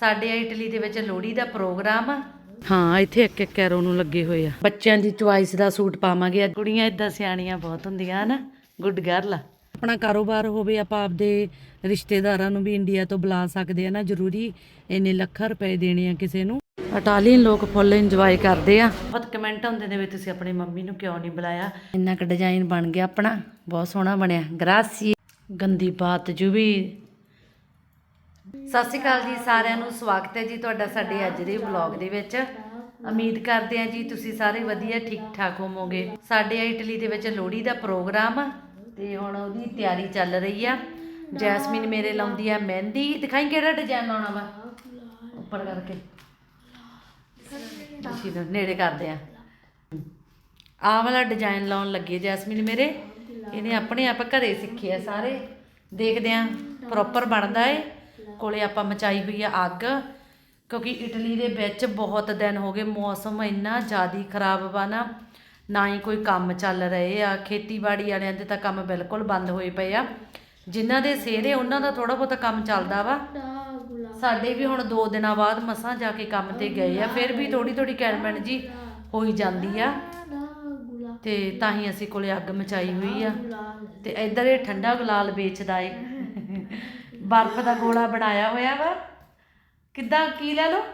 ਸਾਡੇ ਇਟਲੀ ਦੇ ਵਿੱਚ ਲੋਹੜੀ ਦਾ ਪ੍ਰੋਗਰਾਮ ਆ। ਹਾਂ ਇੱਥੇ ਇੱਕ ਇੱਕ ਕੈਰੋ ਨੂੰ ਲੱਗੇ ਹੋਏ ਆ। ਬੱਚਿਆਂ ਦੀ ਚੁਆਇਸ ਦਾ ਸੂਟ ਪਾਵਾਂਗੇ। ਕੁੜੀਆਂ ਇਦਾਂ ਸਿਆਣੀਆਂ ਬਹੁਤ ਹੁੰਦੀਆਂ ਹਨ। ਗੁੱਡ ਗਰਲ ਆਪਣਾ ਕਾਰੋਬਾਰ ਹੋਵੇ ਆਪਾਂ ਆਪਦੇ ਰਿਸ਼ਤੇਦਾਰਾਂ ਨੂੰ ਵੀ ਇੰਡੀਆ ਤੋਂ ਬੁਲਾ ਸਕਦੇ ਆ ਨਾ। ਜ਼ਰੂਰੀ ਇੰਨੇ ਲੱਖਾਂ ਰੁਪਏ ਦੇਣੇ ਆ ਕਿਸੇ ਨੂੰ। ਇਟਾਲੀਅਨ ਲੋਕ ਫੁੱਲ ਇੰਜੋਏ ਕਰਦੇ ਆ। ਬਹੁਤ ਕਮੈਂਟ ਆਉਂਦੇ ਨੇ ਵੀ ਤੁਸੀਂ ਆਪਣੀ ਮੰਮੀ ਨੂੰ ਕਿਉਂ ਨਹੀਂ ਬੁਲਾਇਆ? ਇੰਨਾ ਕੁ ਡਿਜ਼ਾਈਨ ਬਣ ਗਿਆ ਆਪਣਾ। ਬਹੁਤ ਸੋਹਣਾ ਬਣਿਆ। ਗ੍ਰਾਸੀ ਗੰਦੀ ਬਾਤ ਜੁਬੀ ਸਤਿ ਸ਼੍ਰੀ ਅਕਾਲ ਜੀ ਸਾਰਿਆਂ ਨੂੰ, ਸਵਾਗਤ ਹੈ ਜੀ ਤੁਹਾਡਾ ਸਾਡੇ ਅੱਜ ਦੇ ਵਲੌਗ ਦੇ ਵਿੱਚ। ਉਮੀਦ ਕਰਦੇ ਹਾਂ ਜੀ ਤੁਸੀਂ ਸਾਰੇ ਵਧੀਆ ਠੀਕ ਠਾਕ ਹੋਵੋਗੇ। ਸਾਡੇ ਇਟਲੀ ਦੇ ਵਿੱਚ ਲੋਹੜੀ ਦਾ ਪ੍ਰੋਗਰਾਮ ਆ ਤੇ ਹੁਣ ਉਹਦੀ ਤਿਆਰੀ ਚੱਲ ਰਹੀ ਆ। ਜੈਸਮੀਨ ਮੇਰੇ ਲਾਉਂਦੀ ਆ ਮਹਿੰਦੀ। ਦਿਖਾਈ ਕਿਹੜਾ ਡਿਜ਼ਾਈਨ ਲਾਉਣਾ ਵਾ? ਉੱਪਰ ਕਰਕੇ। ਜੀ ਨੇੜੇ ਕਰਦੇ ਆ। ਆਹ ਵਾਲਾ ਡਿਜ਼ਾਈਨ ਲਾਉਣ ਲੱਗੀ ਜੈਸਮੀਨ ਮੇਰੇ। ਇਹਨੇ ਆਪਣੇ ਆਪ ਘਰੇ ਸਿੱਖੇ ਆ ਸਾਰੇ। ਦੇਖਦੇ ਆ ਪ੍ਰੋਪਰ ਬਣਦਾ ਏ। ਕੋਲੇ ਆਪਾਂ ਮਚਾਈ ਹੋਈ ਆ ਅੱਗ ਕਿਉਂਕਿ ਇਟਲੀ ਦੇ ਵਿੱਚ ਬਹੁਤ ਦਿਨ ਹੋ ਗਏ ਮੌਸਮ ਇੰਨਾ ਜ਼ਿਆਦਾ ਖਰਾਬ ਵਾ ਨਾ ਨਾ ਹੀ ਕੋਈ ਕੰਮ ਚੱਲ ਰਹੇ ਆ ਖੇਤੀਬਾੜੀ ਵਾਲਿਆਂ ਦੇ ਤਾਂ ਕੰਮ ਬਿਲਕੁਲ ਬੰਦ ਹੋਏ ਪਏ ਆ। ਜਿਨ੍ਹਾਂ ਦੇ ਸਿਹਰੇ ਉਹਨਾਂ ਦਾ ਥੋੜਾ ਬਹੁਤਾ ਕੰਮ ਚੱਲਦਾ ਵਾ। ਸਾਡੇ ਵੀ ਹੁਣ 2 ਦਿਨਾਂ ਬਾਅਦ ਮਸਾਂ ਜਾ ਕੇ ਕੰਮ ਤੇ ਗਏ ਆ ਫਿਰ ਵੀ ਥੋੜੀ ਥੋੜੀ ਕੈਰਮੈਂਟ ਜੀ ਹੋਈ ਜਾਂਦੀ ਆ। ਤੇ ਤਾਂ ਹੀ ਅਸੀਂ ਕੋਲੇ ਅੱਗ ਮਚਾਈ ਹੋਈ ਆ। ਤੇ ਇੱਧਰ ਇਹ ਠੰਡਾ ਗੁਲਾਲ ਵੇਚਦਾ ਏ। ਬਰਫ਼ ਦਾ ਗੋਲਾ ਬਣਾਇਆ ਹੋਇਆ ਵਾ। ਕਿੱਦਾਂ ਕੀ ਲੈ ਲਓ?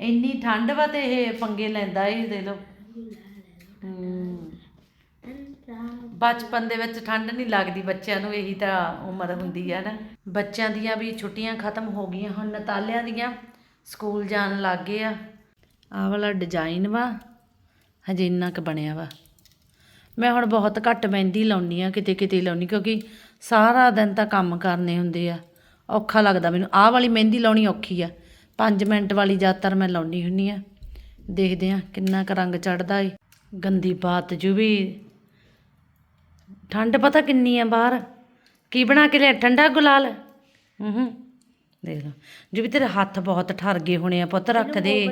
ਇੰਨੀ ਠੰਡ ਵਾ ਤੇ ਇਹ ਪੰਗੇ ਲੈਂਦਾ ਏ ਦੇ ਲਓ। ਹਮ। ਬਚਪਨ ਦੇ ਵਿੱਚ ਠੰਡ ਨਹੀਂ ਲੱਗਦੀ ਬੱਚਿਆਂ ਨੂੰ ਇਹੀ ਤਾਂ ਉਮਰ ਹੁੰਦੀ ਆ ਨਾ। ਬੱਚਿਆਂ ਦੀਆਂ ਵੀ ਛੁੱਟੀਆਂ ਖਤਮ ਹੋ ਗਈਆਂ ਹੁਣ ਨਤਾਲਿਆਂ ਦੀਆਂ ਸਕੂਲ ਜਾਣ ਲੱਗ ਗਏ ਆ। ਆਹ ਵਾਲਾ ਡਿਜ਼ਾਈਨ ਵਾ ਹਜੇ ਇੰਨਾ ਕੁ ਬਣਿਆ ਵਾ। ਮੈਂ ਹੁਣ ਬਹੁਤ ਘੱਟ ਮਹਿੰਦੀ ਲਾਉਣੀ ਆ ਕਿਤੇ ਕਿਤੇ ਲਾਉਣੀ ਕਿਉਂਕਿ ਸਾਰਾ ਦਿਨ ਤਾਂ ਕੰਮ ਕਰਨੇ ਹੁੰਦੇ ਆ। ਔਖਾ ਲੱਗਦਾ ਮੈਨੂੰ। ਆਹ ਵਾਲੀ ਮਹਿੰਦੀ ਲਾਉਣੀ ਔਖੀ ਆ। 5 ਮਿੰਟ ਵਾਲੀ ਜ਼ਿਆਦਾਤਰ ਮੈਂ ਲਾਉਣੀ ਹੁੰਨੀ ਆ। ਦੇਖਦੇ ਆ ਕਿੰਨਾ ਕੁ ਰੰਗ ਚੜਦਾ ਏ। ਗੰਦੀ ਬਾਤ ਜੂ ਵੀ। ਠੰਡ ਪਤਾ ਕਿੰਨੀ ਆ ਬਾਹਰ? ਕੀ ਬਣਾ ਕੇ ਲਿਆ? ਠੰਡਾ ਗੁਲਾਲ? ਹੂੰ ਹੂੰ ਦੇਖ ਲਓ ਜੋ ਵੀ ਤੇਰੇ ਹੱਥ ਬਹੁਤ ਠਰ ਗਏ ਹੋਣੇ ਆ ਪੁੱਤ ਰੱਖ ਦੇ।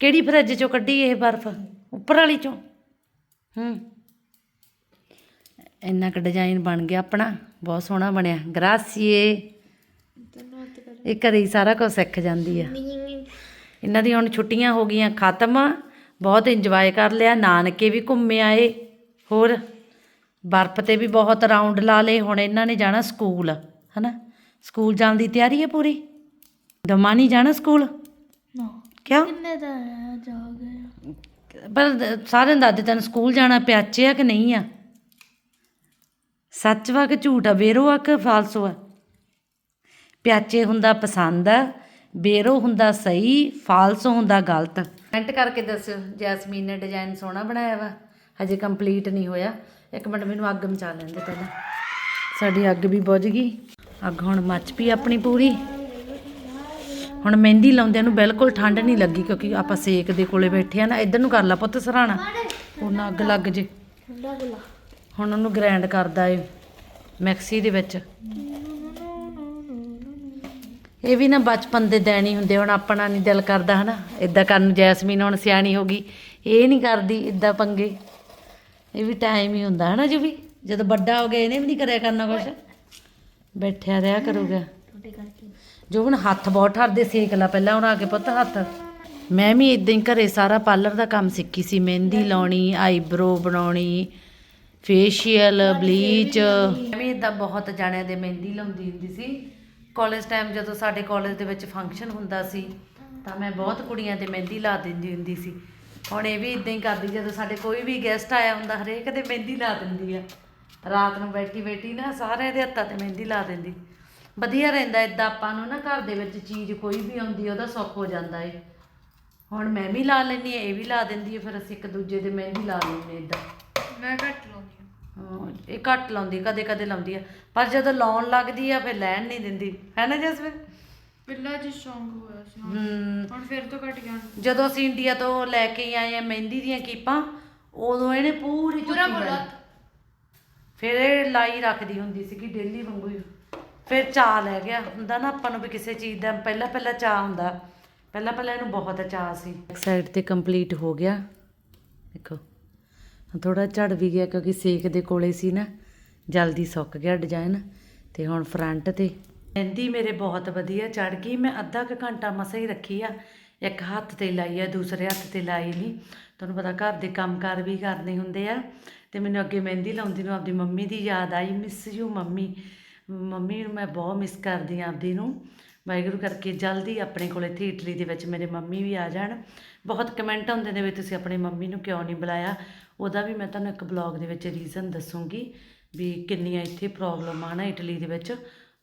ਕਿਹੜੀ ਫਰਿੱਜ ਚੋਂ ਕੱਢੀ ਇਹ ਬਰਫ਼? ਉੱਪਰ ਵਾਲੀ ਚੋਂ। ਹੂੰ। ਇੰਨਾ ਕੁ ਡਿਜ਼ਾਈਨ ਬਣ ਗਿਆ ਆਪਣਾ ਬਹੁਤ ਸੋਹਣਾ ਬਣਿਆ। ਗ੍ਰਾਸੀਏ। ਇਹ ਘਰੇ ਹੀ ਸਾਰਾ ਕੁਝ ਸਿੱਖ ਜਾਂਦੀ ਆ। ਇਹਨਾਂ ਦੀ ਹੁਣ ਛੁੱਟੀਆਂ ਹੋ ਗਈਆਂ ਖਤਮ। ਬਹੁਤ ਇੰਜੋਏ ਕਰ ਲਿਆ ਨਾਨਕੇ ਵੀ ਘੁੰਮੇ ਆਏ। ਹੋਰ ਬਰਫ਼ ਤੇ ਵੀ ਬਹੁਤ ਰਾਉਂਡ ਲਾ ਲਏ ਹੁਣ ਇਹਨਾਂ ਨੇ ਜਾਣਾ ਸਕੂਲ ਹਨਾ? ਸਕੂਲ ਜਾਣ ਦੀ ਤਿਆਰੀ ਹੈ ਪੂਰੀ? ਦਮਾ ਨਹੀਂ ਜਾਣਾ ਸਕੂਲ? ਕਿਉਂ? ਕਿੰਨੇ ਦਾ ਜਾ ਗਿਆ ਪਰ ਦ- ਸਾਰਿਆਂ ਨੂੰ ਦੱਸਦੇ ਤੈਨੂੰ ਸਕੂਲ ਜਾਣਾ ਪਿਆਚੇ ਆ ਕਿ ਨਹੀਂ ਆ? ਸੱਚ ਵਾ ਕਿ ਝੂਠ ਆ, ਬੇਰੋ ਆ ਕਿ ਫਾਲਸੋ ਆ? ਪਿਆਚੇ ਹੁੰਦਾ ਪਸੰਦ ਆ, ਬੇਰੋ ਹੁੰਦਾ ਸਹੀ, ਫਾਲਸੋ ਹੁੰਦਾ ਗਲਤ। ਕਮੈਂਟ ਕਰਕੇ ਦੱਸਿਓ, ਜੈਸਮੀਨ ਨੇ ਡਿਜ਼ਾਈਨ ਸੋਹਣਾ ਬਣਾਇਆ ਵਾ। ਹਜੇ ਕੰਪਲੀਟ ਨਹੀਂ ਹੋਇਆ। ਇੱਕ ਮਿੰਟ, ਮੈਨੂੰ ਅੱਗ ਮਚਾ ਲੈਂਦੇ ਪਹਿਲਾਂ। ਸਾਡੀ ਅੱਗ ਵੀ ਬੁਝ ਗਈ। ਅੱਗ ਹੁਣ ਮੱਚ ਪਈ ਆਪਣੀ ਪੂਰੀ। ਹੁਣ ਮਹਿੰਦੀ ਲਾਉਂਦਿਆਂ ਨੂੰ ਬਿਲਕੁਲ ਠੰਡ ਨਹੀਂ ਲੱਗੀ, ਕਿਉਂਕਿ ਆਪਾਂ ਸੇਕ ਦੇ ਕੋਲੇ ਬੈਠੇ ਆ ਨਾ, ਇੱਧਰ ਨੂੰ ਕਰ ਲਾ ਪੁੱਤ ਸਰਾਣਾ। ਉਹਨਾਂ ਅੱਗ ਲੱਗ ਜੇ। ਠੰਡਾ ਗੁਲਾ ਹੁਣ ਉਹਨੂੰ ਗ੍ਰਾਈਂਡ ਕਰਦਾ ਏ, ਮਿਕਸੀ ਦੇ ਵਿੱਚ। ਇਹ ਵੀ ਨਾ ਬਚਪਨ ਦੇ ਦਿਨ ਹੁੰਦੇ, ਹੁਣ ਆਪਣਾ ਨਹੀਂ ਦਿਲ ਕਰਦਾ ਹਨਾ। ਇਦਾਂ ਕਰਨ ਨੂੰ ਜੈਸਮੀਨ ਹੁਣ ਸਿਆਣੀ ਹੋ ਗਈ, ਇਹ ਨਹੀਂ ਕਰਦੀ ਇਦਾਂ ਪੰਗੇ। ਇਹ ਵੀ ਟਾਈਮ ਹੀ ਹੁੰਦਾ ਹਨਾ ਜੀ ਵੀ ਜਦੋਂ ਵੱਡਾ ਹੋ ਗਿਆ, ਇਹਨੇ ਵੀ ਨਹੀਂ ਕਰਿਆ ਕਰਨਾ ਕੁਛ। ਬੈਠਿਆ ਰਿਹਾ ਕਰੂਗਾ। ਜੋ ਹੁਣ ਹੱਥ ਬਹੁਤ ਠਰਦੇ ਸੇਕ ਲਾ ਪਹਿਲਾਂ ਹੁਣ ਆ ਕੇ ਪੁੱਤ ਹੱਥ। ਮੈਂ ਵੀ ਇਦਾਂ ਹੀ ਘਰੇ ਸਾਰਾ ਪਾਰਲਰ ਦਾ ਕੰਮ ਸਿੱਖੀ ਸੀ, ਮਹਿੰਦੀ ਲਾਉਣੀ ਆਈਬ੍ਰੋ ਬਣਾਉਣੀ ਫੇਸ਼ੀਅਲ ਬਲੀਚ ਮੈਂ ਵੀ ਇਦਾਂ ਬਹੁਤ ਜਾਣਿਆਂ ਦੇ ਮਹਿੰਦੀ ਲਾਉਂਦੀ ਹੁੰਦੀ ਸੀ। ਕਾਲਜ ਟਾਈਮ ਜਦੋਂ ਸਾਡੇ ਕਾਲਜ ਦੇ ਵਿੱਚ ਫੰਕਸ਼ਨ ਹੁੰਦਾ ਸੀ ਤਾਂ ਮੈਂ ਬਹੁਤ ਕੁੜੀਆਂ ਤੇ ਮਹਿੰਦੀ ਲਾ ਦਿੰਦੀ ਹੁੰਦੀ ਸੀ। ਹੁਣ ਇਹ ਵੀ ਇਦਾਂ ਹੀ ਕਰਦੀ ਜਦੋਂ ਸਾਡੇ ਕੋਈ ਵੀ ਗੈਸਟ ਆਇਆ ਹੁੰਦਾ ਹਰੇਕ ਦੇ ਮਹਿੰਦੀ ਲਾ ਦਿੰਦੀ ਆ। ਰਾਤ ਨੂੰ ਬੈਠੀ ਬੈਠੀ ਨਾ ਸਾਰਿਆਂ ਦੇ ਹੱਥਾਂ ਤੇ ਮਹਿੰਦੀ ਲਾ ਦਿੰਦੀ। ਵਧੀਆ ਰਹਿੰਦਾ ਇਦਾਂ ਆਪਾਂ ਨੂੰ ਨਾ ਘਰ ਦੇ ਵਿੱਚ ਚੀਜ਼ ਕੋਈ ਵੀ ਆਉਂਦੀ ਉਹਦਾ ਸੁੱਖ ਹੋ ਜਾਂਦਾ ਏ। ਹੁਣ ਮੈਂ ਵੀ ਲਾ ਲੈਂਦੀ ਆ ਇਹ ਵੀ ਲਾ ਦਿੰਦੀ ਹੈ ਫਿਰ ਅਸੀਂ ਇੱਕ ਦੂਜੇ ਦੇ ਮਹਿੰਦੀ ਲਾ ਲੈਂਦੇ ਇਦਾਂ ਮੈਂ ਘੱਟ ਲਾਉਂਦੀ। ਇਹ ਘੱਟ ਲਾਉਂਦੀ ਕਦੇ ਕਦੇ ਲਾਉਂਦੀ ਆ। ਪਰ ਜਦੋਂ ਲਾਉਣ ਲੱਗਦੀ ਆ ਫਿਰ ਲੈਣ ਨਹੀਂ ਦਿੰਦੀ। ਹੈ ਨਾ ਜਸਵੀਰ? ਪਹਿਲਾਂ ਜੀ ਸ਼ੌਂਕ ਹੋਇਆ ਸੀ ਹੁਣ ਫਿਰ ਤੋਂ ਘਟ ਗਿਆ। ਜਦੋਂ ਅਸੀਂ ਇੰਡੀਆ ਤੋਂ ਲੈ ਕੇ ਆਏ ਆ ਮਹਿੰਦੀ ਦੀਆਂ ਕੀਪਾਂ ਉਦੋਂ ਇਹਨੇ ਪੂਰੀ ਪੂਰਾ ਚੁੱਕੀ ਬੋਲਾ। ਲੈਣੀ। ਫਿਰ ਇਹ ਲਾਈ ਰੱਖਦੀ ਹੁੰਦੀ ਸੀਗੀ ਡੇਲੀ ਵਾਂਗੂ ਹੀ। ਫਿਰ ਚਾਹ ਲੈ ਗਿਆ। ਹੁੰਦਾ ਨਾ ਆਪਾਂ ਨੂੰ ਵੀ ਕਿਸੇ ਚੀਜ਼ ਦਾ ਪਹਿਲਾਂ ਪਹਿਲਾਂ ਚਾਹ ਹੁੰਦਾ। ਪਹਿਲਾਂ ਪਹਿਲਾਂ ਇਹਨੂੰ ਬਹੁਤ ਚਾਹ ਸੀ। ਸਾਈਡ ਤੇ ਕੰਪਲੀਟ ਹੋ ਗਿਆ। ਦੇਖੋ। ਥੋੜਾ ਝੜ ਵੀ ਗਿਆ ਕਿਉਂਕਿ ਸੇਕ ਦੇ ਕੋਲੇ ਸੀ ਨਾ, ਜਲਦੀ ਸੁੱਕ ਗਿਆ ਡਿਜ਼ਾਈਨ ਤੇ ਹੁਣ ਫਰੰਟ ਤੇ। ਮਹਿੰਦੀ ਮੇਰੇ ਬਹੁਤ ਵਧੀਆ ਚੜ ਗਈ, ਮੈਂ ਅੱਧਾ ਕੁ ਘੰਟਾ ਮਸਾਂ ਹੀ ਰੱਖੀ ਆ। ਇੱਕ ਹੱਥ ਤੇ ਲਾਈ ਆ, ਦੂਸਰੇ ਹੱਥ ਤੇ ਲਾਈ ਨਹੀਂ। ਤੁਹਾਨੂੰ ਪਤਾ ਘਰ ਦੇ ਕੰਮਕਾਰ ਵੀ ਕਰਨੇ ਹੁੰਦੇ ਆ। ਤੇ ਮੈਨੂੰ ਅੱਗੇ ਮਹਿੰਦੀ ਲਾਉਂਦੀ ਨੂੰ ਆਪਦੀ ਮੰਮੀ ਦੀ ਯਾਦ ਆਈ ਮਿਸ ਯੂ ਮੰਮੀ। ਮੰਮੀ ਨੂੰ ਮੈਂ ਬਹੁਤ ਮਿਸ ਕਰਦੀ ਆ ਆਪਦੀ ਨੂੰ। ਵਾਹਿਗੁਰੂ ਕਰਕੇ ਜਲਦੀ ਆਪਣੇ ਕੋਲ ਇੱਥੇ ਇਟਲੀ ਦੇ ਵਿੱਚ ਮੇਰੇ ਮੰਮੀ ਵੀ ਆ ਜਾਣ। ਬਹੁਤ ਕਮੈਂਟ ਆਉਂਦੇ ਨੇ ਵੀ ਤੁਸੀਂ ਆਪਣੀ ਮੰਮੀ ਨੂੰ ਕਿਉਂ ਨਹੀਂ ਬੁਲਾਇਆ? ਉਹਦਾ ਵੀ ਮੈਂ ਤੁਹਾਨੂੰ ਇੱਕ ਬਲੌਗ ਦੇ ਵਿੱਚ ਰੀਜ਼ਨ ਦੱਸੂਗੀ ਵੀ ਕਿੰਨੀਆਂ ਇੱਥੇ ਪ੍ਰੋਬਲਮ ਆ ਨਾ ਇਟਲੀ ਦੇ ਵਿੱਚ।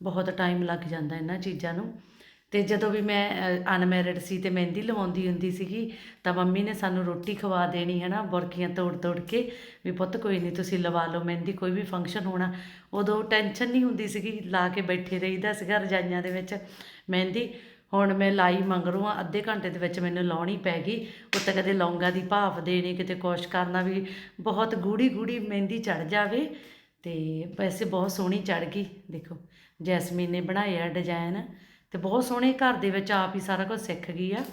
ਬਹੁਤ ਟਾਈਮ ਲੱਗ ਜਾਂਦਾ ਇਹਨਾਂ ਚੀਜ਼ਾਂ ਨੂੰ। ਤੇ ਜਦੋਂ ਵੀ ਮੈਂ ਅਨਮੈਰਿਡ ਸੀ ਤੇ ਮਹਿੰਦੀ ਲਵਾਉਂਦੀ ਹੁੰਦੀ ਸੀਗੀ, ਤਾਂ ਮੰਮੀ ਨੇ ਸਾਨੂੰ ਰੋਟੀ ਖਵਾ ਦੇਣੀ ਹੈ ਨਾ, ਬੁਰਕੀਆਂ ਤੋੜ ਤੋੜ ਕੇ ਵੀ ਪੁੱਤ ਕੋਈ ਨਹੀਂ ਤੁਸੀਂ ਲਵਾ ਲਓ, ਮਹਿੰਦੀ ਕੋਈ ਵੀ ਫੰਕਸ਼ਨ ਹੋਣਾ। ਉਦੋਂ ਟੈਨਸ਼ਨ ਨਹੀਂ ਹੁੰਦੀ ਸੀਗੀ, ਲਾ ਕੇ ਬੈਠੇ ਰਹੀਦਾ ਸੀਗਾ ਰਜਾਈਆਂ ਦੇ ਵਿੱਚ ਮਹਿੰਦੀ। ਹੁਣ ਮੈਂ ਲਾਈ ਮੰਗਰੂ ਆ, ਅੱਧੇ ਘੰਟੇ ਦੇ ਵਿੱਚ ਮੈਨੂੰ ਲਾਉਣੀ ਪੈ ਗਈ। ਉੱਤੇ ਕਦੇ ਲੌਂਗਾ ਦੀ ਭਾਫ ਦੇਣੀ, ਕਿਤੇ ਕੋਸ਼ਿਸ਼ ਕਰਨਾ ਵੀ, ਬਹੁਤ ਗੂੜੀ ਗੂੜੀ ਮਹਿੰਦੀ ਚੜ ਜਾਵੇ। ਤੇ ਵੈਸੇ ਬਹੁਤ ਸੋਹਣੀ ਚੜ ਗਈ, ਦੇਖੋ। ਜੈਸਮੀਨ ਨੇ ਬਣਾਇਆ ਡਿਜ਼ਾਈਨ ਤੇ ਬਹੁਤ ਸੋਹਣੇ ਘਰ ਦੇ ਵਿੱਚ ਆਪ ਹੀ ਸਾਰਾ ਕੁਝ ਸਿੱਖ ਗਈ ਆ।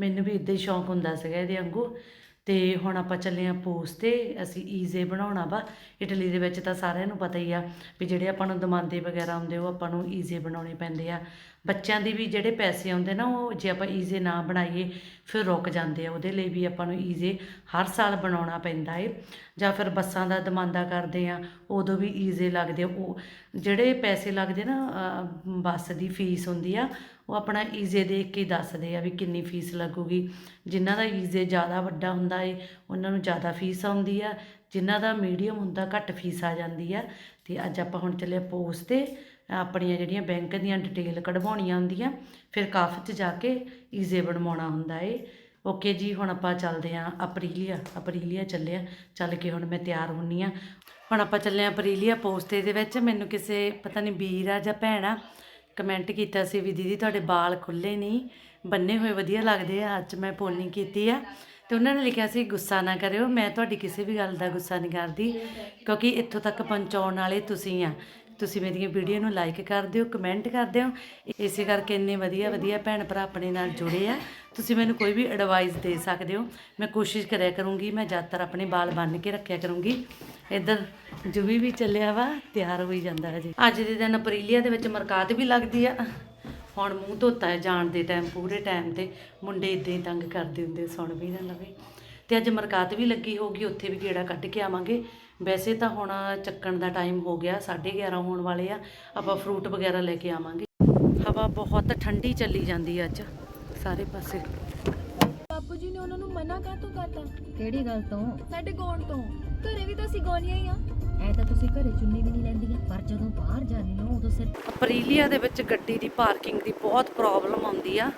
ਮੈਨੂੰ ਵੀ ਇਦਾਂ ਹੀ ਸ਼ੌਂਕ ਹੁੰਦਾ ਸੀਗਾ ਇਹਦੇ ਵਾਂਗੂ। ਤੇ ਹੁਣ ਆਪਾਂ ਚੱਲੇ ਆ ਪੋਸ ਤੇ, ਅਸੀਂ ਈਜ਼ੇ ਬਣਾਉਣਾ ਵਾ। ਇਟਲੀ ਦੇ ਵਿੱਚ ਤਾਂ ਸਾਰਿਆਂ ਨੂੰ ਪਤਾ ਹੀ ਆ ਵੀ ਜਿਹੜੇ ਆਪਾਂ ਨੂੰ ਦਮਾਂਦੇ ਵਗੈਰਾ ਆਉਂਦੇ ਉਹ ਆਪਾਂ ਨੂੰ ਈਜ਼ੇ ਬਣਾਉਣੇ ਪੈਂਦੇ ਆ। ਬੱਚਿਆਂ ਦੀ ਵੀ ਜਿਹੜੇ ਪੈਸੇ ਆਉਂਦੇ ਨਾ, ਉਹ ਜੇ ਆਪਾਂ ਈਜ਼ੇ ਨਾ ਬਣਾਈਏ, ਫਿਰ ਰੁਕ ਜਾਂਦੇ ਆ। ਉਹਦੇ ਲਈ ਵੀ ਆਪਾਂ ਨੂੰ ਈਜ਼ੇ ਹਰ ਸਾਲ ਬਣਾਉਣਾ ਪੈਂਦਾ ਏ। ਜਾਂ ਫਿਰ ਬੱਸਾਂ ਦਾ ਦਮਾਂਦਾ ਕਰਦੇ ਆ, ਉਦੋਂ ਵੀ ਈਜ਼ੇ ਲੱਗਦੇ ਉਹ ਜਿਹੜੇ ਪੈਸੇ ਲੱਗਦੇ ਨਾ ਬੱਸ ਦੀ ਫੀਸ ਹੁੰਦੀ ਆ, ਉਹ ਆਪਣਾ ਈਜ਼ੇ ਦੇਖ ਕੇ ਦੱਸਦੇ ਆ ਵੀ ਕਿੰਨੀ ਫੀਸ ਲੱਗੂਗੀ। ਜਿਨ੍ਹਾਂ ਦਾ ਈਜ਼ੇ ਜ਼ਿਆਦਾ ਵੱਡਾ ਹੁੰਦਾ ਏ, ਉਹਨਾਂ ਨੂੰ ਜ਼ਿਆਦਾ ਫੀਸ ਆਉਂਦੀ ਆ। ਜਿਨ੍ਹਾਂ ਦਾ ਮੀਡੀਅਮ ਹੁੰਦਾ, ਘੱਟ ਫੀਸ ਆ ਜਾਂਦੀ ਆ। ਤੇ ਅੱਜ ਆਪਾਂ ਹੁਣ ਚੱਲੇ ਪੋਸਟ ਤੇ, ਆਪਣੀਆਂ ਜਿਹੜੀਆਂ ਬੈਂਕ ਦੀਆਂ ਡਿਟੇਲ ਕਢਵਾਉਣੀਆਂ ਹੁੰਦੀਆਂ, ਫਿਰ ਕਾਫ 'ਚ ਜਾ ਕੇ ਈਜ਼ੇ ਬਣਵਾਉਣਾ ਹੁੰਦਾ ਏ। ਓਕੇ ਜੀ, ਹੁਣ ਆਪਾਂ ਚੱਲਦੇ ਆਂ ਅਪਰੀਲੀਆ ਅਪਰੀਲੀਆ ਚੱਲਿਆ ਚੱਲ ਕੇ ਹੁਣ ਮੈਂ ਤਿਆਰ ਹੁੰਨੀ ਆ ਹੁਣ ਆਪਾਂ ਚੱਲੇ ਆਂ ਅਪਰੀਲੀਆ ਪੋਸਤੇ ਦੇ ਵਿੱਚ। ਮੈਨੂੰ ਕਿਸੇ, ਪਤਾ ਨਹੀਂ ਵੀਰ ਆ ਜਾਂ ਭੈਣ ਆ ਕਮੈਂਟ ਕੀਤਾ ਸੀ ਵੀ ਦੀਦੀ ਤੁਹਾਡੇ ਵਾਲ ਖੁੱਲੇ ਨਹੀਂ ਬੰਨੇ ਹੋਏ ਵਧੀਆ ਲੱਗਦੇ ਆ ਅੱਜ ਮੈਂ ਪੋਲਿੰਗ ਕੀਤੀ ਆ। ਤੇ ਉਹਨਾਂ ਨੇ ਲਿਖਿਆ ਸੀ, ਗੁੱਸਾ ਨਾ ਕਰਿਓ, ਮੈਂ ਤੁਹਾਡੀ ਕਿਸੇ ਵੀ ਗੱਲ ਦਾ ਗੁੱਸਾ ਨਹੀਂ ਕਰਦੀ, ਕਿਉਂਕਿ ਇੱਥੋਂ ਤੱਕ ਪਹੁੰਚਾਉਣ ਵਾਲੇ ਤੁਸੀਂ ਆ। ਤੁਸੀਂ ਮੇਰੀਆਂ ਵੀਡੀਓ ਨੂੰ ਲਾਈਕ ਕਰ ਦਿਓ ਕਮੈਂਟ ਕਰ ਦਿਓ। ਇਸੇ ਕਰਕੇ ਇੰਨੇ ਵਧੀਆ ਵਧੀਆ ਭੈਣ ਭਰਾ ਆਪਣੇ ਨਾਲ ਜੁੜੇ ਆ। ਤੁਸੀਂ ਮੈਨੂੰ ਕੋਈ ਵੀ ਐਡਵਾਈਸ ਦੇ ਸਕਦੇ ਹੋ, ਮੈਂ ਕੋਸ਼ਿਸ਼ ਕਰਿਆ ਕਰੂੰਗੀ, ਮੈਂ ਜ਼ਿਆਦਾਤਰ ਆਪਣੇ ਵਾਲ ਬੰਨ੍ਹ ਕੇ ਰੱਖਿਆ ਕਰੂੰਗੀ। ਇੱਧਰ ਜੁਵੀ ਵੀ ਚੱਲਿਆ ਵਾ, ਤਿਆਰ ਹੋਈ ਜਾਂਦਾ ਹਜੇ। ਅੱਜ ਦੇ ਦਿਨ ਅਪਰੀਲੀਆ ਦੇ ਵਿੱਚ ਮਰਕਾਤ ਵੀ ਲੱਗਦੀ ਆ। ਹੁਣ ਮੂੰਹ ਧੋਤਾ ਹੈ ਜਾਣ ਦੇ ਟਾਈਮ ਪੂਰੇ ਟਾਈਮ ਤੇ ਮੁੰਡੇ ਇਦਾਂ ਹੀ ਤੰਗ ਕਰਦੇ ਹੁੰਦੇ ਸੁਣ ਵੀ ਨਾ ਲਵੇ। ਤੇ ਅੱਜ ਮਰਕਾਤ ਵੀ ਲੱਗੀ ਹੋਗੀ ਉੱਥੇ ਵੀ ਗੇੜਾ ਕੱਢ ਕੇ ਆਵਾਂਗੇ। ਵੈਸੇ ਤਾਂ ਹੁਣ ਚੱਕਣ ਦਾ ਟਾਈਮ ਹੋ ਗਿਆ 11:30 ਹੋਣ ਵਾਲੇ ਆ, ਆਪਾਂ ਫਰੂਟ ਵਗੈਰਾ ਲੈ ਕੇ ਆਵਾਂਗੇ। ਹਵਾ ਬਹੁਤ ਠੰਡੀ ਚੱਲੀ ਜਾਂਦੀ ਅੱਜ। ਸਾਰੇ ਪਾਸੇ। ਬਾਪੂ ਜੀ ਨੇ ਉਹਨਾਂ ਨੂੰ ਮਨਾ ਕਾਹਤੋਂ ਕਰਤਾ? ਕਿਹੜੀ ਗੱਲ ਤੋਂ? ਸਾਡੇ ਗਾਉਣ ਤੋਂ। ਘਰੇ ਵੀ ਤਾਂ ਅਸੀਂ ਗਾਉਣੀਆਂ ਹੀ ਆ। ਐ ਤਾਂ ਤੁਸੀਂ ਘਰੇ ਚੁੰਨੀ ਵੀ ਨਹੀਂ ਲੈਂਦੀਆਂ ਪਰ ਜਦੋਂ ਬਾਹਰ ਜਾਂਦੀ ਹੋ ਉਦੋਂ ਸਿਰ ਅਪਰੀਲੀਆ ਦੇ ਵਿੱਚ ਗੱਡੀ ਦੀ ਪਾਰਕਿੰਗ ਦੀ ਬਹੁਤ ਪ੍ਰੋਬਲਮ ਆਉਂਦੀ ਆ।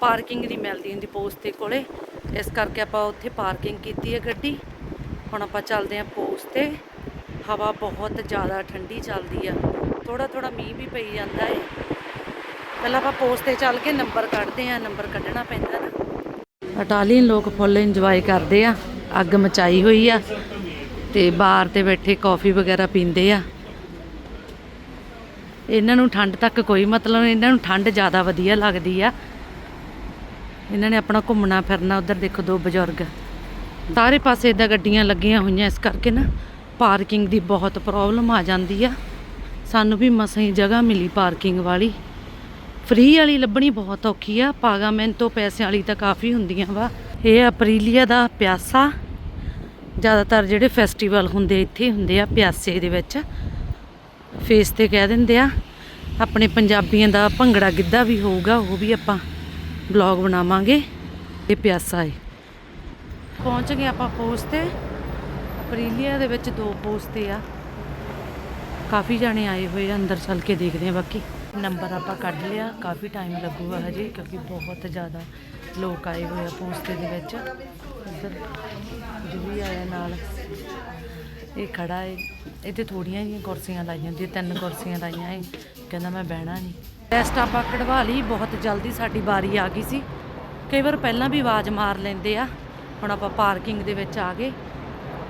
ਪਾਰਕਿੰਗ ਨਹੀਂ ਮਿਲਦੀ ਹੁੰਦੀ ਪੋਸਟ ਦੇ ਕੋਲੇ। ਇਸ ਕਰਕੇ ਆਪਾਂ ਉੱਥੇ ਪਾਰਕਿੰਗ ਕੀਤੀ ਹੈ ਗੱਡੀ। ਹੁਣ ਆਪਾਂ ਚੱਲਦੇ ਹਾਂ ਪੋਸਟ ਤੇ। ਹਵਾ ਬਹੁਤ ਜ਼ਿਆਦਾ ਠੰਡੀ ਚੱਲਦੀ ਆ। ਥੋੜਾ ਥੋੜਾ ਮੀਂਹ ਵੀ ਪਈ ਜਾਂਦਾ ਏ। ਪਹਿਲਾਂ ਆਪਾਂ ਪੋਸਟ ਤੇ ਚੱਲ ਕੇ ਨੰਬਰ ਕੱਢਦੇ ਆ ਨੰਬਰ ਕੱਢਣਾ ਪੈਂਦਾ ਨਾ। ਇਟਾਲੀਅਨ ਲੋਕ ਫੁੱਲ ਇੰਜੋਏ ਕਰਦੇ ਆ, ਅੱਗ ਮਚਾਈ ਹੋਈ ਆ ਤੇ ਬਾਹਰ ਤੇ ਬੈਠੇ ਕਾਫੀ ਵਗੈਰਾ ਪੀਂਦੇ ਆ। ਇਹਨਾਂ ਨੂੰ ਠੰਡ ਤੱਕ ਕੋਈ ਮਤਲਬ ਨਹੀਂ, ਇਹਨਾਂ ਨੂੰ ਠੰਡ ਜ਼ਿਆਦਾ ਵਧੀਆ ਲੱਗਦੀ ਆ। ਇਹਨਾਂ ਨੇ ਆਪਣਾ ਘੁੰਮਣਾ ਫਿਰਨਾ, ਉਧਰ ਦੇਖੋ ਦੋ ਬਜ਼ੁਰਗ। ਸਾਰੇ ਪਾਸੇ ਇਦਾਂ ਗੱਡੀਆਂ ਲੱਗੀਆਂ ਹੋਈਆਂ, ਇਸ ਕਰਕੇ ਨਾ ਪਾਰਕਿੰਗ ਦੀ ਬਹੁਤ ਪ੍ਰੋਬਲਮ ਆ ਜਾਂਦੀ ਆ। ਸਾਨੂੰ ਵੀ ਮਸਾਂ ਹੀ ਜਗ੍ਹਾ ਮਿਲੀ ਪਾਰਕਿੰਗ ਵਾਲੀ। ਫ੍ਰੀ ਵਾਲੀ ਲੱਭਣੀ ਬਹੁਤ ਔਖੀ ਆ। ਪਾਗਾਮੈਂਟੋ ਪੈਸਿਆਂ ਵਾਲੀ ਤਾਂ ਕਾਫੀ ਹੁੰਦੀਆਂ ਵਾ। ਇਹ ਅਪਰੀਲੀਆ ਦਾ ਪਿਆਸਾ। ਜ਼ਿਆਦਾਤਰ ਜਿਹੜੇ ਫੈਸਟੀਵਲ ਹੁੰਦੇ, ਇੱਥੇ ਹੁੰਦੇ ਆ, ਪਿਆਸੇ ਦੇ ਵਿੱਚ। ਫੇਸ ਤੇ ਕਹਿ ਦਿੰਦੇ ਆ। ਆਪਣੇ ਪੰਜਾਬੀਆਂ ਦਾ ਭੰਗੜਾ ਗਿੱਧਾ ਵੀ ਹੋਊਗਾ, ਉਹ ਵੀ ਆਪਾਂ ਬਲੌਗ ਬਣਾਵਾਂਗੇ। ਇਹ ਪਿਆਸਾ ਹੈ ਪਹੁੰਚ ਗਏ ਆਪਾਂ ਪੋਸਟ ਤੇ। ਅਪਰੀਲੀਆ ਦੇ ਵਿੱਚ ਦੋ ਪੋਸਟ ਤੇ ਆ। ਕਾਫੀ ਜਾਣੇ ਆਏ ਹੋਏ ਆ, ਅੰਦਰ ਚੱਲ ਕੇ ਦੇਖਦੇ ਆ ਬਾਕੀ। ਨੰਬਰ ਆਪਾਂ ਕੱਢ ਲਿਆ, ਕਾਫੀ ਟਾਈਮ ਲੱਗੂਗਾ ਹਜੇ, ਕਿਉਂਕਿ ਬਹੁਤ ਜ਼ਿਆਦਾ ਲੋਕ ਆਏ ਹੋਏ ਆ ਪੋਸਟ ਦੇ ਵਿੱਚ। ਇੱਧਰ ਜੁਵੀ ਆਇਆ ਨਾਲ, ਇਹ ਖੜਾ ਏ। ਇੱਥੇ ਥੋੜੀਆਂ ਜਿਹੀਆਂ ਕੁਰਸੀਆਂ ਲਾਈਆਂ ਹੁੰਦੀਆਂ ਤਿੰਨ ਕੁਰਸੀਆਂ ਲਾਈਆਂ ਏ, ਕਹਿੰਦਾ ਮੈਂ ਬਹਿਣਾ ਨਹੀਂ ਟੈਸਟ ਆਪਾਂ ਕਢਵਾ ਲਈ, ਬਹੁਤ ਜਲਦੀ ਸਾਡੀ ਵਾਰੀ ਆ ਗਈ ਸੀ। ਕਈ ਵਾਰ ਪਹਿਲਾਂ ਵੀ ਆਵਾਜ਼ ਮਾਰ ਲੈਂਦੇ ਆ, ਹੁਣ ਆਪਾਂ ਪਾਰਕਿੰਗ ਦੇ ਵਿੱਚ ਆ ਗਏ।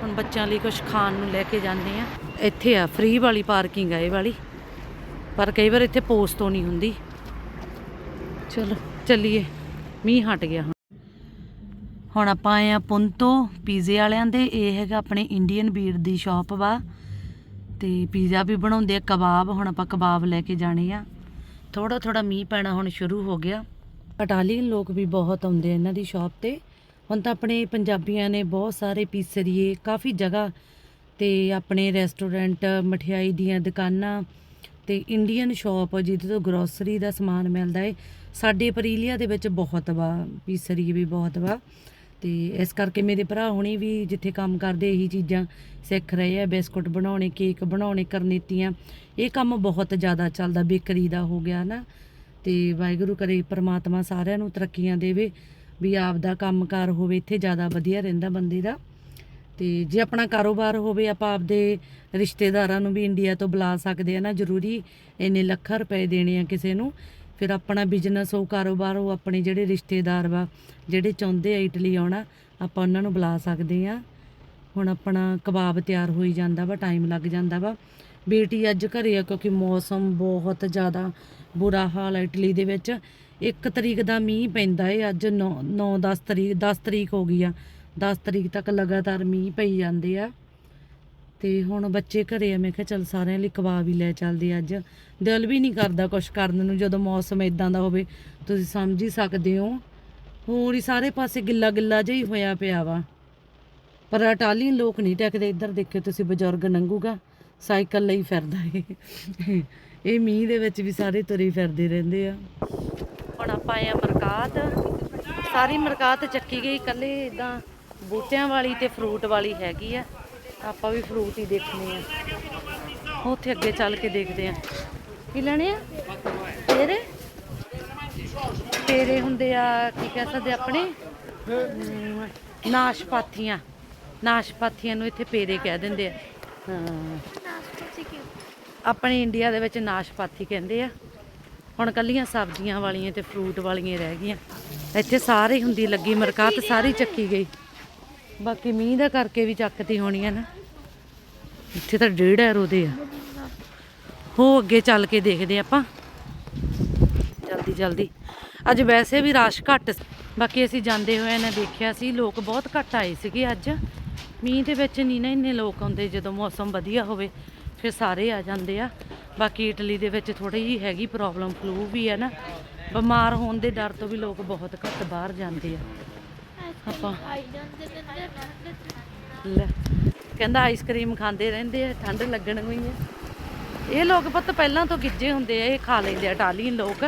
ਹੁਣ ਬੱਚਿਆਂ ਲਈ ਕੁਝ ਖਾਣ ਨੂੰ ਲੈ ਕੇ ਜਾਂਦੇ ਆ। ਇੱਥੇ ਆ ਫ੍ਰੀ ਵਾਲੀ ਪਾਰਕਿੰਗ ਆ ਇਹ ਵਾਲੀ। ਪਰ ਕਈ ਵਾਰ ਇੱਥੇ ਪੋਸਟ ਤੋਂ ਨਹੀਂ ਹੁੰਦੀ। ਚਲੋ, ਚੱਲੀਏ। ਮੀਂਹ ਹਟ ਗਿਆ ਹੁਣ। ਹੁਣ ਆਪਾਂ ਆਏ ਆ ਪੁੰਤੋ ਪੀਜ਼ੇ ਵਾਲਿਆਂ ਦੇ। ਇਹ ਹੈਗਾ ਆਪਣੇ ਇੰਡੀਅਨ ਬੀਰ ਦੀ ਸ਼ਾਪ ਵਾ। ਤੇ ਪੀਜ਼ਾ ਵੀ ਬਣਾਉਂਦੇ ਆ, ਕਬਾਬ। ਹੁਣ ਆਪਾਂ ਕਬਾਬ ਲੈ ਕੇ ਜਾਣੇ ਆ। ਥੋੜਾ ਥੋੜਾ ਮੀਂਹ ਪੈਣਾ ਹੁਣ ਸ਼ੁਰੂ ਹੋ ਗਿਆ। ਇਟਾਲੀਅਨ ਲੋਕ ਵੀ ਬਹੁਤ ਆਉਂਦੇ ਆ ਇਹਨਾਂ ਦੀ ਸ਼ਾਪ ਤੇ। ਹੁਣ ਤਾਂ ਆਪਣੇ ਪੰਜਾਬੀਆਂ ਨੇ ਬਹੁਤ ਸਾਰੇ ਪੀਸਰੀਏ ਕਾਫੀ ਜਗ੍ਹਾ ਤੇ ਆਪਣੇ ਰੈਸਟੋਰੈਂਟ ਮਠਿਆਈ ਦੀਆਂ ਦੁਕਾਨਾਂ ਤੇ ਇੰਡੀਅਨ ਸ਼ਾਪ ਜਿਹਦੇ ਤੋਂ ਗਰੋਸਰੀ ਦਾ ਸਮਾਨ ਮਿਲਦਾ ਏ, ਸਾਡੇ ਪਰੀਲੀਆ ਦੇ ਵਿੱਚ ਬਹੁਤ ਵਾ, ਪੀਸਰੀ ਵੀ ਬਹੁਤ ਵਾ। ਤੇ ਇਸ ਕਰਕੇ ਮੇਰੇ ਭਰਾ ਹੁਣੀ ਵੀ ਜਿੱਥੇ ਕੰਮ ਕਰਦੇ, ਇਹੀ ਚੀਜ਼ਾਂ ਸਿੱਖ ਰਹੇ ਆ, ਬਿਸਕੁਟ ਬਣਾਉਣੇ ਕੇਕ ਬਣਾਉਣੇ ਕਰਨੇਤੀਆਂ ਇਹ ਕੰਮ ਬਹੁਤ ਜ਼ਿਆਦਾ ਚੱਲਦਾ, ਬੇਕਰੀ ਦਾ ਹੋ ਗਿਆ ਨਾ। ਤੇ ਵਾਹਿਗੁਰੂ ਕਰੇ ਪ੍ਰਮਾਤਮਾ ਸਾਰਿਆਂ ਨੂੰ ਤਰੱਕੀਆਂ ਦੇਵੇ, ਵੀ ਆਪਦਾ ਕੰਮਕਾਰ ਹੋਵੇ, ਇੱਥੇ ਜ਼ਿਆਦਾ ਵਧੀਆ ਰਹਿੰਦਾ ਬੰਦੇ ਦਾ। ਤੇ ਜੇ ਆਪਣਾ ਕਾਰੋਬਾਰ ਹੋਵੇ, ਆਪਾਂ ਆਪਦੇ ਰਿਸ਼ਤੇਦਾਰਾਂ ਨੂੰ ਵੀ ਇੰਡੀਆ ਤੋਂ ਬੁਲਾ ਸਕਦੇ ਆ ਨਾ, ਜ਼ਰੂਰੀ ਇੰਨੇ ਲੱਖਾਂ ਰੁਪਏ ਦੇਣੇ ਆ ਕਿਸੇ ਨੂੰ। ਫਿਰ ਆਪਣਾ ਬਿਜ਼ਨਸ ਉਹ ਕਾਰੋਬਾਰ, ਉਹ ਆਪਣੇ ਜਿਹੜੇ ਰਿਸ਼ਤੇਦਾਰ ਵਾ, ਜਿਹੜੇ ਚਾਹੁੰਦੇ ਆ ਇਟਲੀ ਆਉਣਾ, ਆਪਾਂ ਉਹਨਾਂ ਨੂੰ ਬੁਲਾ ਸਕਦੇ ਆ। ਹੁਣ ਆਪਣਾ ਕਬਾਬ ਤਿਆਰ ਹੋਈ ਜਾਂਦਾ ਵਾ ਟਾਈਮ ਲੱਗ ਜਾਂਦਾ ਵਾ। ਬੇਟੀ ਅੱਜ ਘਰੇ ਆ, ਕਿਉਂਕਿ ਮੌਸਮ ਬਹੁਤ ਜ਼ਿਆਦਾ ਬੁਰਾ ਹਾਲ ਹੈ ਇਟਲੀ ਦੇ ਵਿੱਚ। 1 ਤਰੀਕ ਦਾ ਮੀਂਹ ਪੈਂਦਾ ਏ, ਅੱਜ 9 9 10 ਤਰੀਕ 10 ਤਰੀਕ ਹੋ ਗਈ ਆ। 10 ਤਰੀਕ ਤੱਕ ਲਗਾਤਾਰ ਮੀਂਹ ਪਈ ਜਾਂਦੇ ਆ। ਤੇ ਹੁਣ ਬੱਚੇ ਘਰੇ ਆ, ਮੈਂ ਕਿਹਾ ਚਲ ਸਾਰਿਆਂ ਲਈ ਕਬਾਬ ਹੀ ਲੈ ਚੱਲਦੇ ਅੱਜ। ਦਿਲ ਵੀ ਨਹੀਂ ਕਰਦਾ ਕੁਛ ਕਰਨ ਨੂੰ, ਜਦੋਂ ਮੌਸਮ ਇਦਾਂ ਦਾ ਹੋਵੇ, ਤੁਸੀਂ ਸਮਝ ਹੀ ਸਕਦੇ ਹੋ। ਹੋਰ ਹੀ ਸਾਰੇ ਪਾਸੇ ਗਿੱਲਾ ਗਿੱਲਾ ਜਿਹਾ ਹੀ ਹੋਇਆ ਪਿਆ ਵਾ। ਪਰ ਅਟਾਲੀ ਲੋਕ ਨਹੀਂ ਟਿਕਦੇ, ਇੱਧਰ ਦੇਖਿਓ ਤੁਸੀਂ ਬਜ਼ੁਰਗ ਨੰਗੂਗਾ, ਸਾਈਕਲ ਲਈ ਫਿਰਦਾ ਏ ਇਹ ਮੀਂਹ ਦੇ ਵਿੱਚ ਵੀ ਸਾਰੇ ਤੁਰੇ ਫਿਰਦੇ ਰਹਿੰਦੇ ਆ। ਹੁਣ ਆਪਾਂ ਆਏ ਆ ਮਰਕਾਤ। ਸਾਰੀ ਮਰਕਾਤ ਚੱਕੀ ਗਈ, ਇਕੱਲੇ ਇਦਾਂ ਬੂਟਿਆਂ ਵਾਲੀ ਤੇ ਫਰੂਟ ਵਾਲੀ ਹੈਗੀ ਆ। ਆਪਾਂ ਵੀ ਫਰੂਟ ਹੀ ਦੇਖਣੇ ਆ। ਉੱਥੇ ਅੱਗੇ ਚੱਲ ਕੇ ਦੇਖਦੇ ਆ। ਕੀ ਲੈਣੇ ਆ? ਤੇਰੇ? ਤੇਰੇ ਹੁੰਦੇ ਆ ਕੀ ਕਹਿ ਸਕਦੇ ਆਪਣੇ? ਅਮ, ਨਾਸ਼ਪਾਤੀਆਂ। ਨਾਸ਼ਪਾਤੀਆਂ ਨੂੰ ਇੱਥੇ ਪੇਰੇ ਕਹਿ ਦਿੰਦੇ ਆ। ਹਾਂ। ਆਪਣੇ ਇੰਡੀਆ ਦੇ ਵਿੱਚ ਨਾਸ਼ਪਾਤੀ ਕਹਿੰਦੇ ਆ। ਹੁਣ ਕੱਲੀਆਂ ਸਬਜ਼ੀਆਂ ਵਾਲੀਆਂ ਤੇ ਫਰੂਟ ਵਾਲੀਆਂ ਰਹਿ ਗਈਆਂ। ਇੱਥੇ ਸਾਰੇ ਹੁੰਦੀ ਲੱਗੀ ਮਰਕਾਤ ਸਾਰੀ ਚੱਕੀ ਗਈ। ਬਾਕੀ ਮੀਂਹ ਦਾ ਕਰਕੇ ਵੀ ਚੱਕਤੀ ਹੋਣੀ ਹੈ ਨਾ। ਇੱਥੇ ਤਾਂ ਡੇਢ ਐਰੋ ਦੇ ਆ। ਹੋ ਅੱਗੇ ਚੱਲ ਕੇ ਦੇਖਦੇ ਆਪਾਂ। ਜਲਦੀ ਜਲਦੀ। ਅੱਜ ਵੈਸੇ ਵੀ ਰਸ਼ ਘੱਟ ਸੀ। ਬਾਕੀ ਅਸੀਂ ਜਾਂਦੇ ਹੋਏ ਨੇ ਦੇਖਿਆ ਸੀ, ਲੋਕ ਬਹੁਤ ਘੱਟ ਆਏ ਸੀਗੇ ਅੱਜ। ਮੀਂਹ ਦੇ ਵਿੱਚ ਨਹੀਂ ਨਾ ਇੰਨੇ ਲੋਕ ਆਉਂਦੇ, ਜਦੋਂ ਮੌਸਮ ਵਧੀਆ ਹੋਵੇ, ਫਿਰ ਸਾਰੇ ਆ ਜਾਂਦੇ ਆ। ਬਾਕੀ ਇਟਲੀ ਦੇ ਵਿੱਚ ਥੋੜੀ ਜਿਹੀ ਹੈਗੀ ਪ੍ਰੋਬਲਮ ਫਲੂ ਵੀ ਹੈ ਨਾ। ਬਿਮਾਰ ਹੋਣ ਦੇ ਡਰ ਤੋਂ ਵੀ ਲੋਕ ਬਹੁਤ ਘੱਟ ਬਾਹਰ ਜਾਂਦੇ ਆ। ਆਪਾਂ। ਲੈ, ਕਹਿੰਦਾ ਆਈਸਕ੍ਰੀਮ ਖਾਂਦੇ ਰਹਿੰਦੇ ਆ, ਠੰਡ ਲੱਗਣ ਗਈ ਆ। ਇਹ ਲੋਕ ਪੁੱਤ ਪਹਿਲਾਂ ਤੋਂ ਗਿੱਜੇ ਹੁੰਦੇ ਆ, ਇਹ ਖਾ ਲੈਂਦੇ ਆ ਇਟਾਲੀਅਨ ਲੋਕ।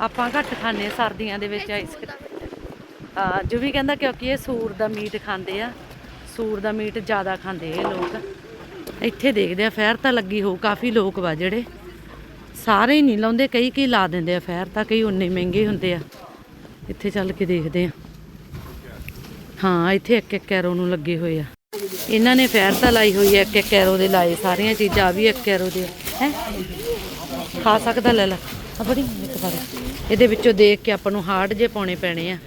ਆਪਾਂ ਘੱਟ ਖਾਂਦੇ ਆ ਸਰਦੀਆਂ ਦੇ ਵਿੱਚ ਆਈਸਕ੍ਰੀਮ ਆ ਜੋ ਵੀ ਕਹਿੰਦਾ ਕਿਉਂਕਿ ਇਹ ਸੂਰ ਦਾ ਮੀਟ ਖਾਂਦੇ ਆ, ਸੂਰ ਦਾ ਮੀਟ ਜ਼ਿਆਦਾ ਖਾਂਦੇ ਇਹ ਲੋਕ। ਇੱਥੇ ਦੇਖਦੇ ਆ, ਫੈਰ ਤਾਂ ਲੱਗੀ ਹੋ ਕਾਫੀ ਲੋਕ ਵਾ ਜਿਹੜੇ। ਸਾਰੇ ਹੀ ਨਹੀਂ ਲਾਉਂਦੇ ਕਈ ਕਈ ਲਾ ਦਿੰਦੇ ਆ, ਫੈਰ ਤਾਂ ਕਈ ਉਨੇ ਮਹਿੰਗੇ ਹੁੰਦੇ ਆ। ਇੱਥੇ ਚੱਲ ਕੇ ਦੇਖਦੇ ਆ। ਹਾਂ, ਇੱਥੇ ਇੱਕ ਇੱਕ ਕੈਰੋ ਨੂੰ ਲੱਗੇ ਹੋਏ ਆ। ਇਹਨਾਂ ਨੇ ਫੈਰ ਤਾਂ ਲਾਈ ਹੋਈ ਹੈ ਇੱਕ ਇੱਕ ਕੈਰੋ ਦੇ ਲਾਏ ਸਾਰੀਆਂ ਚੀਜ਼ਾਂ, ਆ ਵੀ ਇੱਕ ਕੈਰੋ ਦੇ। ਹੈ? ਖਾ ਸਕਦਾ ਲੈ ਲੈ। ਆ ਬੜੀ ਇੱਕ ਫੜ। ਇਹਦੇ ਵਿੱਚੋਂ ਦੇਖ ਕੇ ਆਪਾਂ ਨੂੰ ਹਾਰਡ ਜੇ ਪਾਉਣੇ ਪੈਣੇ ਆ।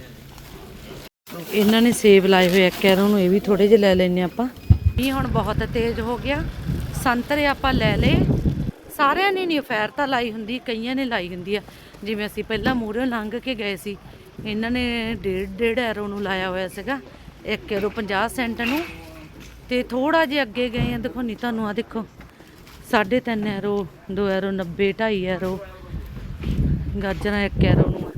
ਇਹਨਾਂ ਨੇ ਸੇਬ ਲਾਏ ਹੋਏ ਆ, ਇੱਕ ਕੈਰੋ ਨੂੰ, ਇਹ ਵੀ ਥੋੜੇ ਜਿਹੇ ਲੈ ਲੈਨੇ ਆਪਾਂ। ਇਹ ਹੁਣ ਬਹੁਤ ਤੇਜ਼ ਹੋ ਗਿਆ। ਸੰਤਰੇ ਆਪਾਂ ਲੈ ਲਏ। ਸਾਰਿਆਂ ਨੇ ਨਹੀਂ ਫੈਰ ਤਾਂ ਲਾਈ ਹੁੰਦੀ, ਕਈਆਂ ਨੇ ਲਾਈ ਹੁੰਦੀ ਆ। ਜਿਵੇਂ ਅਸੀਂ ਪਹਿਲਾਂ ਮੂਹਰੇ ਲੰਘ ਕੇ ਗਏ ਸੀ ਇਹਨਾਂ ਨੇ ਡੇਢ ਡੇਢ ਐਰੋ ਨੂੰ ਲਾਇਆ ਹੋਇਆ ਸੀਗਾ। 1 ਐਰੋ 50 ਸੈਂਟ ਨੂੰ। ਤੇ ਥੋੜਾ ਜਿਹਾ ਅੱਗੇ ਗਏ ਆ। ਦੇਖੋ ਨਹੀਂ ਤੁਹਾਨੂੰ ਆ ਦੇਖੋ। 3.5 ਐਰੋ 2 ਐਰੋ 90 2.5 ਐਰੋ ਗਾਜਰਾਂ 1 ਐਰੋ ਨੂੰ। ਆ।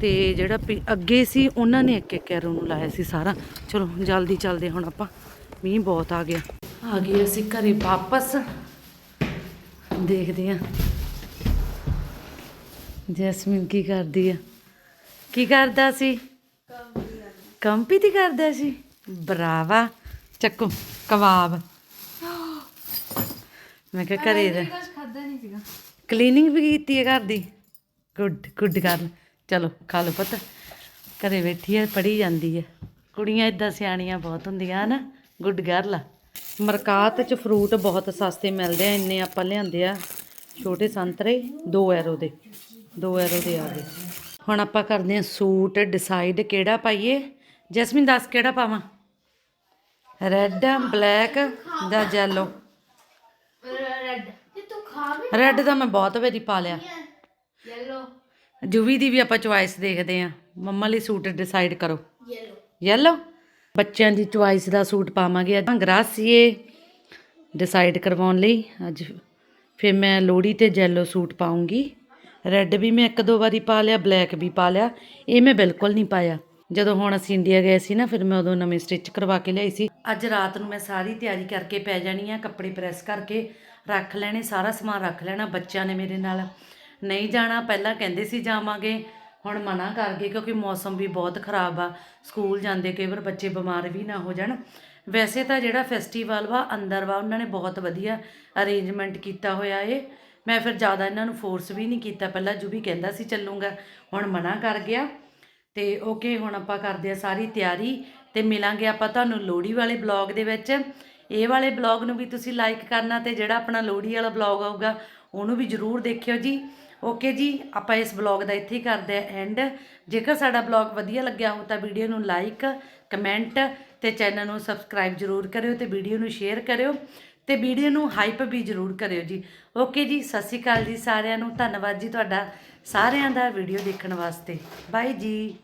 ਤੇ ਜਿਹੜਾ ਪਿ- ਅੱਗੇ ਸੀ, ਉਹਨਾਂ ਨੇ ਇੱਕ ਇੱਕ ਐਰੋ ਨੂੰ ਲਾਇਆ ਸੀ ਸਾਰਾ। ਚਲੋ, ਜਲਦੀ ਚੱਲਦੇ ਹੁਣ ਆਪਾਂ। ਮੀਂਹ ਬਹੁਤ ਆ ਗਿਆ। ਆ ਗਏ ਅਸੀਂ ਘਰੇ ਵਾਪਸ। ਦੇਖਦੇ ਆ ਜੈਸਮੀਨ ਕੀ ਕਰਦੀ ਆ? ਕੀ ਕਰਦਾ ਸੀ? ਕੰਪੀ ਕਰਦਾ। ਸੀ। ਬਰਾਵਾ। ਚੱਕੋ ਕਬਾਬ। ਮੈਂ ਕਿਹਾ ਘਰੇ ਦਾ ਕੁਝ ਖਾਦਾ ਨਹੀਂ ਸੀਗਾ। ਕਲੀਨਿੰਗ ਵੀ ਕੀਤੀ ਹੈ ਘਰ ਦੀ। ਗੁੱਡ ਗੁੱਡ ਗੱਲ ਚਲੋ ਖਾ ਲਓ ਪੁੱਤ। ਘਰੇ ਬੈਠੀ ਹੈ ਪੜੀ ਜਾਂਦੀ ਹੈ। ਕੁੜੀਆਂ ਇਦਾਂ ਸਿਆਣੀਆਂ ਬਹੁਤ ਹੁੰਦੀਆਂ ਨਾ ਗੁੱਡ ਗਰਲ ਮਰਕਾਤ ਚ ਫਰੂਟ ਬਹੁਤ ਸਸਤੇ ਮਿਲਦੇ ਆ ਇੰਨੇ ਆਪਾਂ ਲਿਆਂਦੇ ਆ। ਛੋਟੇ ਸੰਤਰੇ 2 ਐਰੋ ਦੇ। 2 ਐਰੋ ਦੇ ਆ ਗਏ। ਹੁਣ ਆਪਾਂ ਕਰਦੇ ਹਾਂ ਸੂਟ ਡਿਸਾਈਡ ਕਿਹੜਾ ਪਾਈਏ। ਜੈਸਮੀਨ, ਦੱਸ ਕਿਹੜਾ ਪਾਵਾਂ? ਰੈੱਡ ਬਲੈਕ ਜਾਂ ਜੈਲੋ ਰੈੱਡ ਇਹ ਤੂੰ ਖਾ ਰੈੱਡ ਦਾ ਮੈਂ ਬਹੁਤ ਵਾਰੀ ਪਾ ਲਿਆ। ਯੈਲੋ ਜੁਵੀ ਦੀ ਵੀ ਆਪਾਂ ਚੁਆਇਸ ਦੇਖਦੇ ਆ ਮੰਮਾ ਲਈ ਸੂਟ ਡਿਸਾਈਡ ਕਰੋ। ਯੈਲੋ ਯੈਲੋ ਬੱਚਿਆਂ ਦੀ ਚੁਆਇਸ ਦਾ ਸੂਟ ਪਾਵਾਂਗੇ। ਅੱਜ ਭੰਗਰਾ ਗ੍ਰਾਸੀਏ ਡਿਸਾਈਡ ਕਰਵਾਉਣ ਲਈ। ਅੱਜ ਫਿਰ ਮੈਂ ਲੋਹੜੀ ਤੇ ਜੈਲੋ ਸੂਟ ਪਾਉਂਗੀ। ਰੈੱਡ ਵੀ ਮੈਂ ਇੱਕ ਦੋ ਵਾਰੀ ਪਾ ਲਿਆ ਬਲੈਕ ਵੀ ਪਾ ਲਿਆ। ਇਹ ਮੈਂ ਬਿਲਕੁਲ ਨਹੀਂ ਪਾਇਆ। ਜਦੋਂ ਹੁਣ ਅਸੀਂ ਇੰਡੀਆ ਗਏ ਸੀ ਨਾ, ਫਿਰ ਮੈਂ ਉਦੋਂ ਨਵੇਂ ਸਟਿਚ ਕਰਵਾ ਕੇ ਲਿਆਈ ਸੀ। ਅੱਜ ਰਾਤ ਨੂੰ ਮੈਂ ਸਾਰੀ ਤਿਆਰੀ ਕਰਕੇ ਪੈ ਜਾਣੀ ਆ, ਕੱਪੜੇ ਪ੍ਰੈਸ ਕਰਕੇ ਰੱਖ ਲੈਣੇ, ਸਾਰਾ ਸਮਾਨ ਰੱਖ ਲੈਣਾ ਬੱਚਿਆਂ ਨੇ ਮੇਰੇ ਨਾਲ। ਨਹੀਂ ਜਾਣਾ, ਪਹਿਲਾਂ ਕਹਿੰਦੇ ਸੀ ਜਾਵਾਂਗੇ, ਹੁਣ ਮਨਾ ਕਰ ਗਏ ਕਿਉਂਕਿ ਮੌਸਮ ਵੀ ਬਹੁਤ ਖਰਾਬ ਆ। ਸਕੂਲ ਜਾਂਦੇ ਕਈ ਵਾਰ ਬੱਚੇ ਬਿਮਾਰ ਵੀ ਨਾ ਹੋ ਜਾਣ। ਵੈਸੇ ਤਾਂ ਜਿਹੜਾ ਫੈਸਟੀਵਲ ਵਾ, ਅੰਦਰ ਵਾ, ਉਹਨਾਂ ਨੇ ਬਹੁਤ ਵਧੀਆ ਅਰੇਂਜਮੈਂਟ ਕੀਤਾ ਹੋਇਆ ਏ। ਮੈਂ ਫਿਰ ਜ਼ਿਆਦਾ ਇਹਨਾਂ ਨੂੰ ਫੋਰਸ ਵੀ ਨਹੀਂ ਕੀਤਾ। ਪਹਿਲਾਂ ਜੋ ਵੀ ਕਹਿੰਦਾ ਸੀ, ਚੱਲੂਗਾ। ਹੁਣ ਮਨਾ ਕਰ ਗਿਆ। ਤੇ ਓਕੇ ਹੁਣ ਆਪਾਂ ਕਰਦੇ ਆ ਸਾਰੀ ਤਿਆਰੀ ਤੇ ਮਿਲਾਂਗੇ ਆਪਾਂ ਤੁਹਾਨੂੰ ਲੋਹੜੀ ਵਾਲੇ ਬਲੌਗ ਦੇ ਵਿੱਚ। ਇਹ ਵਾਲੇ ਬਲੌਗ ਨੂੰ ਵੀ ਤੁਸੀਂ ਲਾਈਕ ਕਰਨਾ ਤੇ ਜਿਹੜਾ ਆਪਣਾ ਲੋਹੜੀ ਵਾਲਾ ਬਲੌਗ ਆਊਗਾ, ਉਹਨੂੰ ਵੀ ਜਰੂਰ ਦੇਖਿਓ ਜੀ। ਓਕੇ ਜੀ, ਆਪਾਂ ਇਸ ਬਲੌਗ ਦਾ ਇੱਥੇ ਹੀ ਕਰਦੇ ਆ ਐਂਡ ਜੇਕਰ ਸਾਡਾ ਬਲੌਗ ਵਧੀਆ ਲੱਗਿਆ ਹੋ ਤਾਂ ਵੀਡੀਓ ਨੂੰ ਲਾਈਕ ਕਮੈਂਟ ਤੇ ਚੈਨਲ ਨੂੰ ਸਬਸਕ੍ਰਾਈਬ ਜਰੂਰ ਕਰਿਓ ਤੇ ਵੀਡੀਓ ਨੂੰ ਸ਼ੇਅਰ ਕਰਿਓ। ਤੇ ਵੀਡੀਓ ਨੂੰ ਹਾਈਪ ਵੀ ਜਰੂਰ ਕਰਿਓ ਜੀ। ਓਕੇ ਜੀ, ਸਤਿ ਸ਼੍ਰੀ ਅਕਾਲ ਜੀ ਸਾਰਿਆਂ ਨੂੰ। ਧੰਨਵਾਦ ਜੀ ਤੁਹਾਡਾ ਸਾਰਿਆਂ ਦਾ ਵੀਡੀਓ ਦੇਖਣ ਵਾਸਤੇ। ਬਾਏ ਜੀ।